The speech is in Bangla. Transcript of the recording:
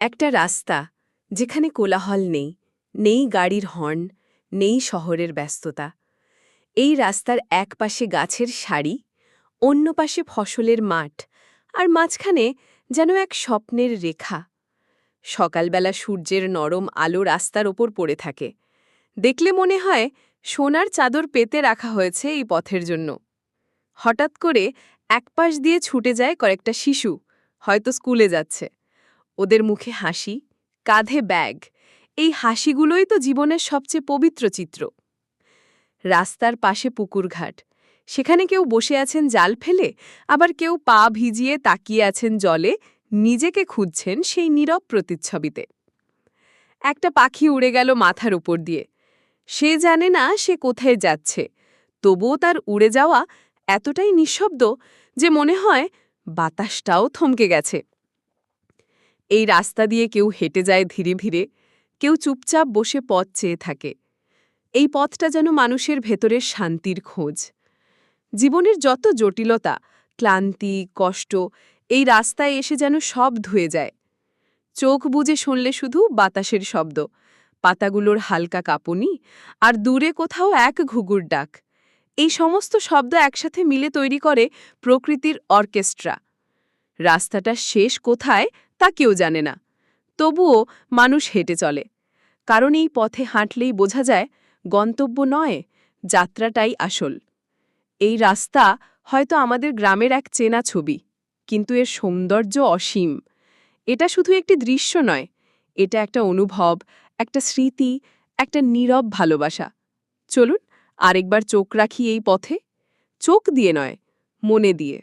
একটা রাস্তা যেখানে কোলাহল নেই নেই গাড়ির হর্ন, নেই শহরের ব্যস্ততা। এই রাস্তার এক পাশে গাছের সারি, অন্য পাশে ফসলের মাঠ আর মাঝখানে যেন এক স্বপ্নের রেখা। সকালবেলা সূর্যের নরম আলো রাস্তার ওপর পড়ে থাকে। দেখলে মনে হয় সোনার চাদর পেতে রাখা হয়েছে এই পথের জন্য। হঠাৎ করে একপাশ দিয়ে ছুটে যায় কয়েকটা শিশু, হয়তো স্কুলে যাচ্ছে। ওদের মুখে হাসি, কাঁধে ব্যাগ, এই হাসিগুলোই তো জীবনের সবচেয়ে পবিত্র চিত্র। রাস্তার পাশে পুকুরঘাট, সেখানে কেউ বসে আছেন জাল ফেলে, আবার কেউ পা ভিজিয়ে তাকিয়ে আছেন জলে, নিজেকে খুঁজছেন সেই নীরব প্রতিচ্ছবিতে। একটা পাখি উড়ে গেল মাথার উপর দিয়ে। সে জানে না সে কোথায় যাচ্ছে, তবুও তার উড়ে যাওয়া এতটাই নিঃশব্দ যে মনে হয় বাতাসটাও থমকে গেছে। এই রাস্তা দিয়ে কেউ হেঁটে যায় ধীরে ধীরে, কেউ চুপচাপ বসে পথ চেয়ে থাকে। এই পথটা যেন মানুষের ভেতরের শান্তির খোঁজ। জীবনের যত জটিলতা, ক্লান্তি, কষ্ট, এই রাস্তায় এসে যেন সব ধুয়ে যায়। চোখ বুজে শুনলে শুধু বাতাসের শব্দ, পাতাগুলোর হালকা কাঁপুনি আর দূরে কোথাও এক ঘুঘুর ডাক। এই সমস্ত শব্দ একসাথে মিলে তৈরি করে প্রকৃতির অর্কেস্ট্রা। রাস্তাটা শেষ কোথায় তা কেউ জানে না। তবুও মানুষ হেঁটে চলে। কারণ এই পথে হাঁটলেই বোঝা যায়, গন্তব্য নয়, যাত্রাটাই আসল। এই রাস্তা হয়তো আমাদের গ্রামের এক চেনা ছবি, কিন্তু এর সৌন্দর্য অসীম। এটা শুধু একটি দৃশ্য নয়, এটা একটা অনুভব, একটা স্মৃতি, একটা নীরব ভালোবাসা। চলুন আরেকবার চোখ রাখি এই পথে। চোখ দিয়ে নয়, মনে দিয়ে।